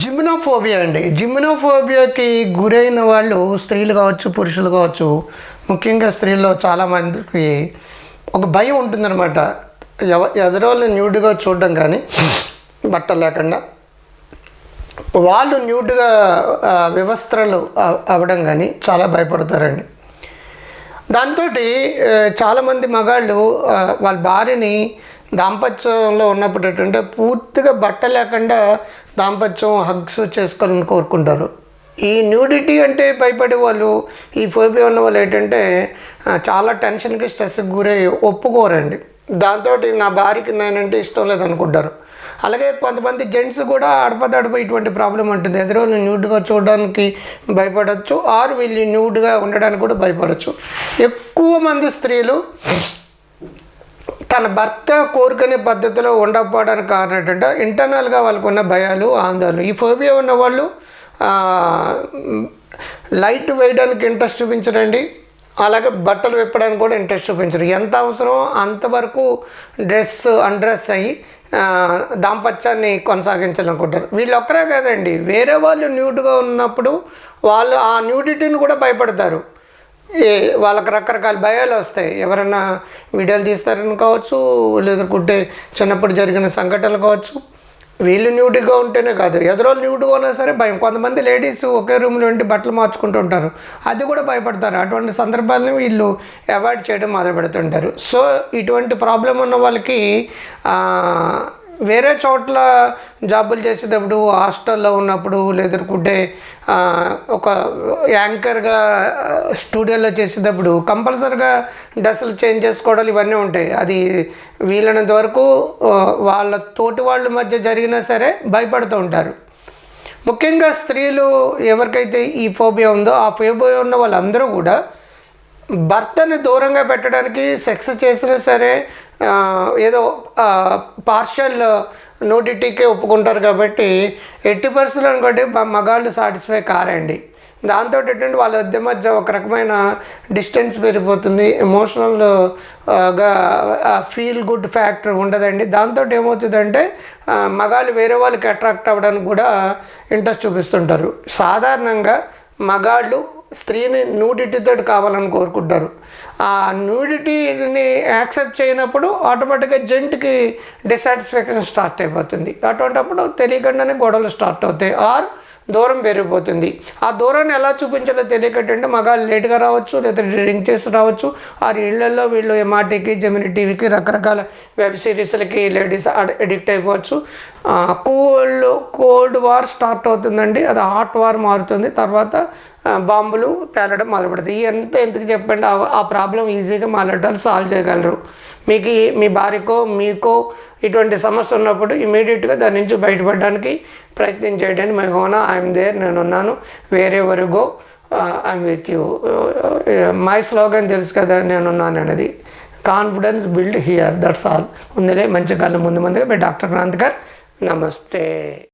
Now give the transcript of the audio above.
జిమ్నోఫోబియా అండి. జిమ్నోఫోబియాకి గురైన వాళ్ళు స్త్రీలు కావచ్చు పురుషులు కావచ్చు ముఖ్యంగా స్త్రీల్లో చాలామందికి ఒక భయం ఉంటుందన్నమాట. ఎవ ఎదరోళ్ళు న్యూడ్గా చూడడం కానీ బట్టలు లేకుండా వాళ్ళు న్యూడ్గా వ్యవస్థలు వివస్త్రలు అవ్వడం కానీ చాలా భయపడతారండి. దాంతో చాలామంది మగాళ్ళు వాళ్ళ భార్యని దాంపత్యంలో ఉన్నప్పుడు ఏంటంటే పూర్తిగా బట్ట లేకుండా దాంపత్యం హగ్స్ చేసుకోవాలని కోరుకుంటారు. ఈ న్యూడిటీ అంటే భయపడే వాళ్ళు ఈ ఫోబియా ఉన్న వాళ్ళు ఏంటంటే చాలా టెన్షన్కి స్ట్రెస్కి గురై ఒప్పుకోరండి. దాంతో నా భార్యకి నేనంటే ఇష్టం లేదనుకుంటారు. అలాగే కొంతమంది జెంట్స్ కూడా అడపదడప ఇటువంటి ప్రాబ్లం ఉంటుంది ఎదురు న్యూడ్గా చూడడానికి భయపడవచ్చు ఆర్ వీళ్ళు న్యూడ్గా ఉండడానికి కూడా భయపడవచ్చు ఎక్కువ మంది స్త్రీలు తన భర్త కోరుకునే పద్ధతిలో ఉండకపోవడానికి కారణం ఏంటంటే ఇంటర్నల్గా వాళ్ళకు ఉన్న భయాలు ఆందోళనలు. ఈ ఫోబియా ఉన్న వాళ్ళు లైట్ వేయడానికి ఇంట్రెస్ట్ చూపించరండి. అలాగే బట్టలు విప్పడానికి కూడా ఇంట్రెస్ట్ చూపించరు. ఎంత అవసరమో అంతవరకు డ్రెస్ అన్డ్రెస్ అయ్యి దాంపత్యాన్ని కొనసాగించాలనుకుంటారు. వీళ్ళు ఒక్కరే కాదండి. వేరే వాళ్ళు న్యూడ్గా ఉన్నప్పుడు వాళ్ళు ఆ న్యూడిటీని కూడా భయపడతారు. వాళ్ళకి రకరకాల భయాలు వస్తాయి. ఎవరైనా వీడియోలు తీస్తారని కావచ్చు లేదంటే చిన్నప్పుడు జరిగిన సంఘటనలు కావచ్చు. వీళ్ళు న్యూడ్గా ఉంటేనే కాదు. ఎదురోళ్ళు న్యూడ్గా ఉన్నా సరే భయం. కొంతమంది లేడీస్ ఒకే రూమ్లో ఉండి బట్టలు మార్చుకుంటూ ఉంటారు. అది కూడా భయపడతారు. అటువంటి సందర్భాలను వీళ్ళు అవాయిడ్ చేయడం మొదలు పెడుతుంటారు సో ఇటువంటి ప్రాబ్లం ఉన్న వాళ్ళకి వేరే చోట్ల జాబులు చేసేటప్పుడు హాస్టల్లో ఉన్నప్పుడు లేదనుకుంటే ఒక యాంకర్గా స్టూడియోలో చేసేటప్పుడు కంపల్సరిగా డ్రెస్సులు చేంజ్ చేసుకోవడాలు ఇవన్నీ ఉంటాయి. అది వీలైనంత వరకు వాళ్ళ తోటి వాళ్ళ మధ్య జరిగినా సరే భయపడుతూ ఉంటారు. ముఖ్యంగా స్త్రీలు ఎవరికైతే ఈ ఫోబియా ఉందో ఆ ఫోబియా ఉన్న వాళ్ళందరూ కూడా భర్తని దూరంగా పెట్టడానికి సెక్స్ చేసినా సరే ఏదో పార్షల్ నోటిటీకే ఒప్పుకుంటారు కాబట్టి ఎట్టి పరిస్థితులు అనుకోండి మగాళ్ళు సాటిస్ఫై కారండి. దాంతో ఏంటంటే వాళ్ళ ఇద్దరి మధ్య ఒక రకమైన డిస్టెన్స్ పెరిగిపోతుంది. ఎమోషనల్గా ఫీల్ గుడ్ ఫ్యాక్టర్ ఉండదండి. దాంతో ఏమవుతుందంటే మగాళ్ళు వేరే వాళ్ళకి అట్రాక్ట్ అవ్వడానికి కూడా ఇంట్రెస్ట్ చూపిస్తుంటారు. సాధారణంగా మగాళ్ళు స్త్రీని న్యూడిటీతో కావాలని కోరుకుంటారు. ఆ న్యూడిటీని యాక్సెప్ట్ చేయనప్పుడు ఆటోమేటిక్గా జెంట్కి డిసాటిస్ఫాక్షన్ స్టార్ట్ అయిపోతుంది. అటువంటిప్పుడు తెలియకుండానే గొడవలు స్టార్ట్ అవుతాయి. ఆర్ దూరం పెరిగిపోతుంది. ఆ దూరాన్ని ఎలా చూపించాలో తెలియకంటే మగాళ్ళు లేట్గా రావచ్చు లేదా డ్రింక్ చేసి రావచ్చు. ఆ ఇళ్ళలో వీళ్ళు ఎంఆర్టీకి జమిని టీవీకి రకరకాల వెబ్ సిరీస్లకి లేడీస్ అడిక్ట్ అయిపోవచ్చు. కోల్డ్ కోల్డ్ వార్ స్టార్ట్ అవుతుందండి. అది హాట్ వార్ మారుతుంది. తర్వాత బాంబులు పేలడం మొదలుపెడతాయి. ఈ ఎంత ఎందుకు చెప్పండి? ఆ- ఆ ప్రాబ్లం ఈజీగా మాట్లాడాలి సాల్వ్ చేయగలరు. మీకు మీ భార్యకో మీకో ఇటువంటి సమస్య ఉన్నప్పుడు ఇమీడియట్గా దాని నుంచి బయటపడడానికి ప్రయత్నం చేయడానికి మై హోనా ఐఎమ్ దేర్ నేను ఉన్నాను వేరే వరగో I'm with you my slogan తెలుసు కదా నేనున్నాను అనేది confidence build here that's all ఉందిలే మంచి కాలం ముందు ముందుగా మీ డాక్టర్ క్రాంతికర్ నమస్తే.